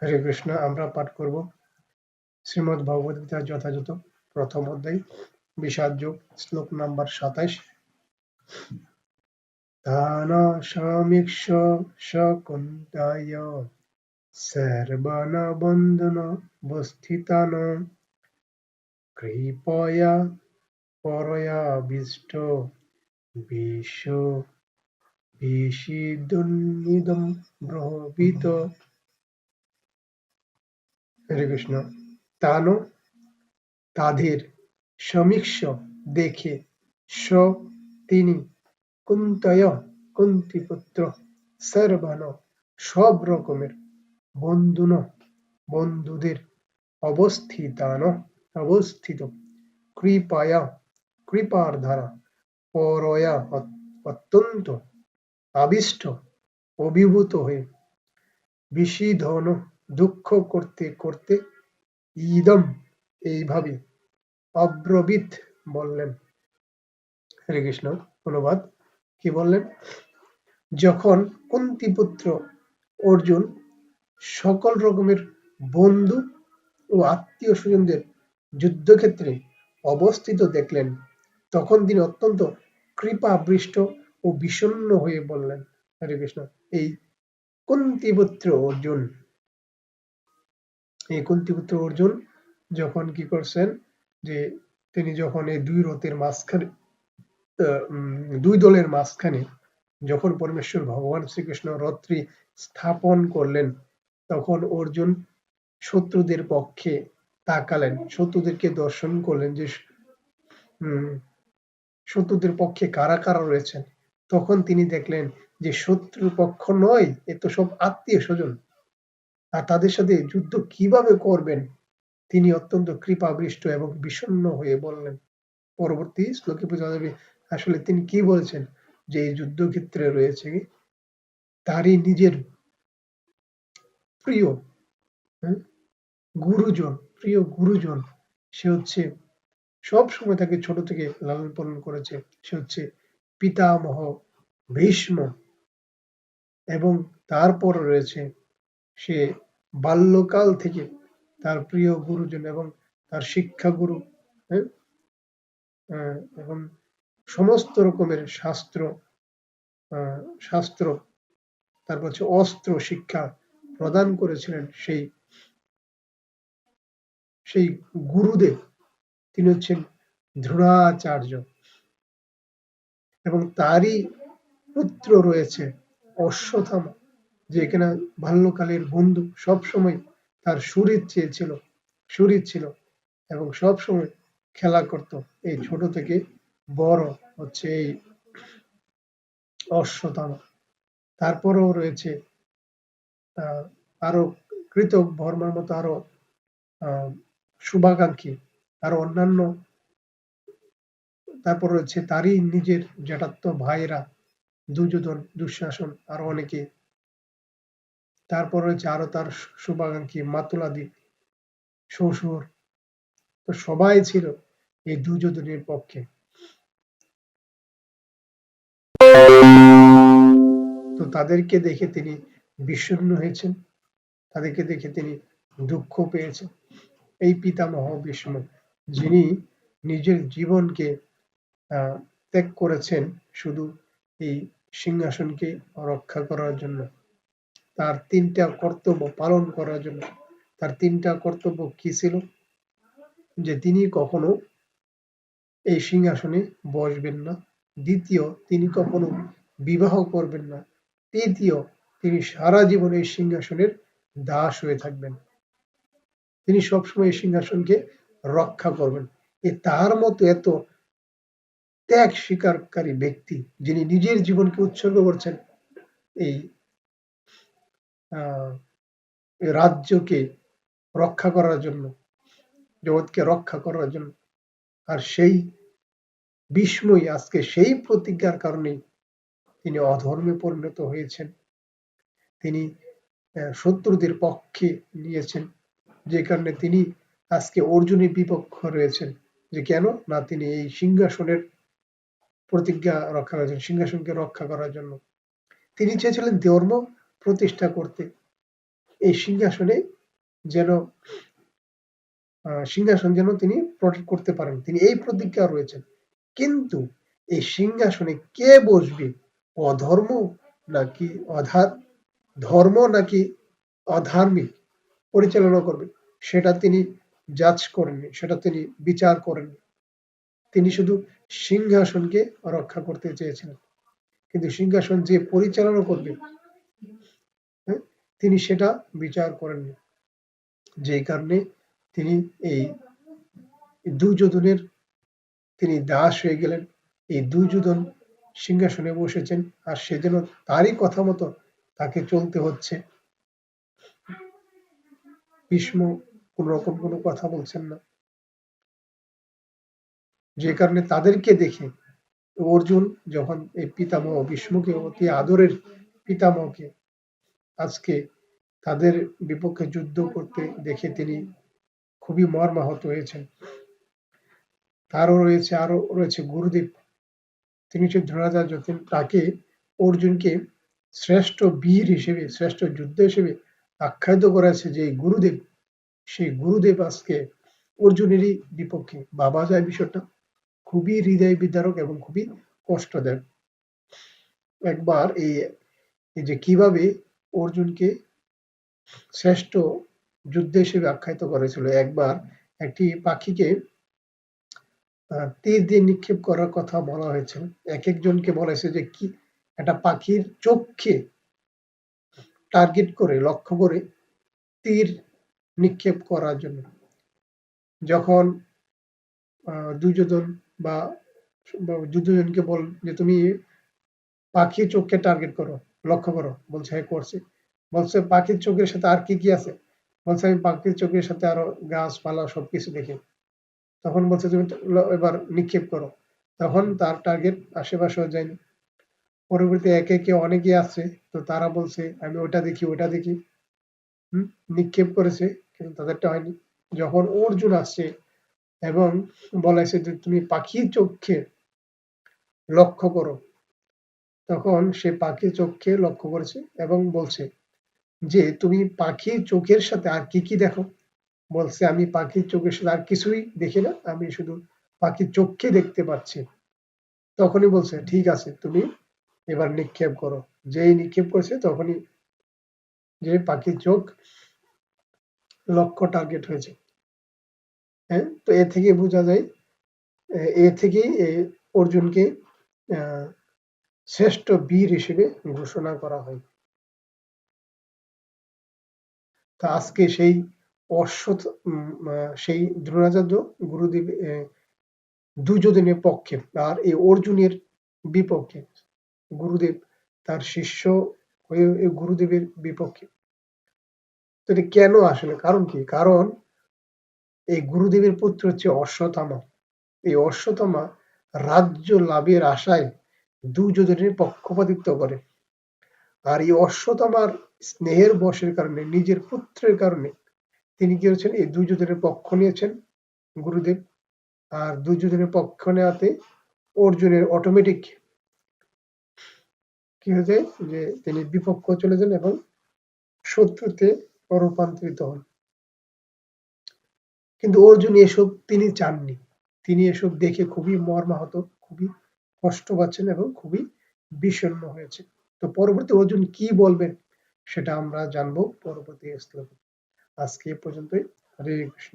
হরে কৃষ্ণ, আমরা পাঠ করব শ্রীমদ্ ভগবদ গীতার যথাযথ প্রথম অধ্যায়, বিষাদ যোগ, শ্লোক নাম্বার সাতাইশ। তান সমীক্ষ শকুন্তায় সর্বন বন্দন বস্থিতান কৃপয়া বিশ্ব হরে কৃষ্ণ। তানো তাদের সমীক্ষ দেখে স তিনি কুন্তয় কুন্তিপুত্র সর্বান সব রকমের বন্ধুন বন্ধুদের অবস্থিতান অবস্থিত। কৃপায়া কৃপার দ্বারা পরয়া অত্যন্ত আবিষ্ট অভিভূত হয়ে বিষিধন দুঃখ করতে করতে ইদম এইভাবে অব্রবিত বললেন। হরে কৃষ্ণ অনুবাদ। কি বললেন? যখন কুন্তিপুত্র অর্জুন সকল রকমের বন্ধু ও আত্মীয় স্বজনদের যুদ্ধক্ষেত্রে অবস্থিত দেখলেন, তখন তিনি অত্যন্ত কৃপাবৃষ্ট ও বিষণ্ণ হয়ে বললেন হরে কৃষ্ণ এই কুন্তিপুত্র অর্জুন এই কুন্তিপুত্র অর্জুন যখন কি করছেন যে তিনি যখন এই দুই রথের মাঝখানে দুই দলের মাঝখানে যখন পরমেশ্বর ভগবান শ্রীকৃষ্ণ রথটি স্থাপন করলেন, তখন অর্জুন শত্রুদের পক্ষে তাকালেন। শত্রুদেরকে দর্শন করলেন যে শত্রুদের পক্ষে কারা কারা রয়েছেন। তখন তিনি দেখলেন যে শত্রু পক্ষ নয়, এ তো সব আত্মীয় স্বজন আর তাদের সাথে যুদ্ধ কীভাবে করবেন? তিনি অত্যন্ত কৃপাবৃষ্ট এবং বিষণ্ণ হয়ে বললেন, পরবর্তী শ্লোকে বোঝা যাবে আসলে তিনি কি বলছেন যে এই যুদ্ধক্ষেত্রে রয়েছে তারই নিজের প্রিয় গুরুজন প্রিয় গুরুজন। সে হচ্ছে, সব সময় তাকে ছোট থেকে লালন পালন করেছে। সে হচ্ছে পিতামহ ভীষ্ম এবং তারপর রয়েছে সে বাল্যকাল থেকে তার প্রিয় গুরুজন এবং তার শিক্ষাগুরু হ্যাঁ? এবং সমস্ত রকমের শাস্ত্র শাস্ত্র, তারপর হচ্ছে অস্ত্র শিক্ষা প্রদান করেছিলেন সেই সেই গুরুদেব। তিনি হচ্ছেন দ্রোণাচার্য। এবং তারই পুত্র রয়েছে অশ্বথামা যে কিনা বাল্যকালের বন্ধু সবসময় তার শরীর চেয়েছিল শরীর ছিল এবং সব সময় খেলা করত। এই ছোট থেকে বড় হচ্ছে এই অশ্বথামা তারপরেও রয়েছে আরও কৃতক বর্মার মতো আরও শুভাকাঙ্ক্ষী। আরও অন্যান্য, তারপর রয়েছে তারই নিজের জ্যাঠাত্ম ভাইরা দুর্যোধন, দুঃশাসন আরও অনেকে তারপর রয়েছে আরও তার শুভাকাঙ্ক্ষী মাতুলাদি, শ্বশুর। তো সবাই ছিল এই দুর্যোধনের পক্ষে। তো তাদেরকে দেখে তিনি বিষণ্ণ হয়েছেন। তাদেরকে দেখে তিনি দুঃখ পেয়েছেন। এই পিতামহ ভীষ্ম যিনি নিজের জীবনকে ত্যাগ করেছেন শুধু এই সিংহাসনকে রক্ষা করার জন্য। তার তিনটা কর্তব্য পালন করার জন্য। তার তিনটা কর্তব্য কি ছিল? যে তিনি কখনো এই সিংহাসনে বসবেন না। দ্বিতীয়, তিনি কখনো বিবাহ করবেন না। তৃতীয়, তিনি সারা জীবন এই সিংহাসনের দাস হয়ে থাকবেন। তিনি সবসময় এই সিংহাসনকে রক্ষা করবেন। এ তার মতো এত ত্যাগ স্বীকারকারী ব্যক্তি, যিনি নিজের জীবনকে উৎসর্গ করছেন, এই রাজ্যকে রক্ষা করার জন্য, জগৎকে রক্ষা করার জন্য। আর সেই বিস্ময় আজকে সেই প্রতিজ্ঞার কারণে তিনি অধর্মে পরিণত হয়েছেন। তিনি শত্রুদের পক্ষে নিয়েছেন, যে কারণে তিনি আজকে অর্জুনের বিপক্ষ রয়েছেন, যে কেন? না, তিনি এই সিংহাসনের প্রতিজ্ঞা রক্ষা করার জন্য, সিংহাসনকে রক্ষা করার জন্য। তিনি চেয়েছিলেন ধর্ম প্রতিষ্ঠা করতে। এই সিংহাসনে যেন সিংহাসন যেন তিনি প্রটেক্ট করতে পারেন। তিনি এই প্রতিজ্ঞা রয়েছেন। কিন্তু এই সিংহাসনে কে বসবে? অধর্ম নাকি অধার? ধর্ম নাকি অধার্মিক? পরিচালনা করবে সেটা তিনি জাজ করেননি, সেটা তিনি বিচার করেননি। তিনি শুধু সিংহাসনকে রক্ষা করতে চেয়েছিলেন। কিন্তু সিংহাসন যে পরিচালনা করবে তিনি সেটা বিচার করেননি। যেই কারণে তিনি এই দুর্যোধনের তিনি দাস হয়ে গেলেন। এই দুর্যোধন সিংহাসনে বসেছেন আর সে যেন তারই কথা মতো তাকে চলতে হচ্ছে। ভীষ্ম কোন রকম কোনো কথা বলছেন না। যে কারণে তাদেরকে দেখে অর্জুন যখন এই পিতামহ ভীষ্মকে অতি আদরের পিতামহকে আজকে তাদের বিপক্ষে যুদ্ধ করতে দেখে তিনি খুবই মর্মাহত হয়েছেন। তারও রয়েছে আরও রয়েছে গুরুদেব। তিনি হচ্ছে দ্রোণাচার্য তাকে অর্জুনকে শ্রেষ্ঠ বীর হিসেবে, শ্রেষ্ঠ যুদ্ধ হিসেবে আখ্যায়িত করেছে যে গুরুদেব, সেই গুরুদেব আজকে অর্জুনেরই বিপক্ষে। বাবা যায় বিষয়টা খুবই হৃদয় বিদারক এবং খুবই কষ্টদায়ক একবার এই এই যে কীভাবে অর্জুনকে শ্রেষ্ঠ যুদ্ধ হিসেবে আখ্যায়িত করেছিল। একবার একটি পাখিকে তীর দিয়ে নিক্ষেপ করার কথা বলা হয়েছে। এক একজনকে বলেছে যে, কি, একটা পাখির চোখকে টার্গেট করে, লক্ষ্য করে তীর নিক্ষেপ করার জন্য। যখন দুর্যোধন বা দুর্যোধনকে বল যে, তুমি পাখির চোখকে টার্গেট করো। লক্ষ্য করো, বলছে হ্যাঁ করছি। বলছে, পাখির চোখের সাথে আর কি কি আছে? বলছে, আমি পাখির চোখের সাথে আরও গাছপালা সবকিছু দেখি। তখন বলছে, তুমি এবার নিক্ষেপ করো। তখন তার টার্গেট আশেপাশেও যায়নি পরবর্তী একে একে অনেকে আসছে তো তারা বলছে, আমি ওটা দেখি ওটা দেখি। হম, নিক্ষেপ করেছে, কিন্তু তাদেরটা হয়নি। যখন অর্জুন আসছে এবং বলেছে যে, তুমি পাখির চোখে লক্ষ্য করো। তখন সে পাখি চোখকে লক্ষ্য করেছে এবং বলছে, যে, তুমি পাখি চোখের সাথে আর কি কি দেখো? বলছে, আমি পাখির চোখের সাথে আর কিছুই দেখি না, আমি শুধু পাখির চোখকে দেখতে পাচ্ছি। তখনই বলছে, ঠিক আছে, তুমি এবার নিক্ষেপ করো। যেই নিক্ষেপ করেছে তখনই যে পাখির চোখ লক্ষ্য টার্গেট হয়েছে। হ্যাঁ তো এ থেকে বোঝা যায়, এ- থেকেই অর্জুনকে শ্রেষ্ঠ বীর হিসেবে ঘোষণা করা হয়। তা আজকে সেই অশ্বত উম, সেই দ্রোণাচার্য গুরুদেব দুর্যোধনের পক্ষে আর এই অর্জুনের বিপক্ষে গুরুদেব তার শিষ্য হয়ে গুরুদেবের বিপক্ষে। এটা কেন আসলে? কারণ কি? কারণ এই গুরুদেবের পুত্র হচ্ছে অশ্বত্থামা। এই অশ্বত্থামা রাজ্য লাভের আশায় দুর্যোধনের পক্ষপাতিত্ব করে। আর এই অশ্বত্থামার স্নেহের বশের কারণে, নিজের পুত্রের কারণে তিনি কি হয়েছেন এই দুর্যোধনের পক্ষ নিয়েছেন গুরুদেব। আর দুর্যোধনের পক্ষ নেওয়াতে অর্জুনের অটোমেটিক কি হয়েছে? যে তিনি বিপক্ষ চলে যান এবং শত্রুতে রূপান্তরিত হন। কিন্তু অর্জুন এসব তিনি চাননি। তিনি এসব দেখে খুবই মর্মাহত, খুবই কষ্ট পাচ্ছেন এবং খুবই বিষণ্ন হয়েছে। তো পরবর্তী অর্জুন কি বলবেন সেটা আমরা জানব পরবর্তী শ্লোকে আজকে এ পর্যন্তই। হরে কৃষ্ণ।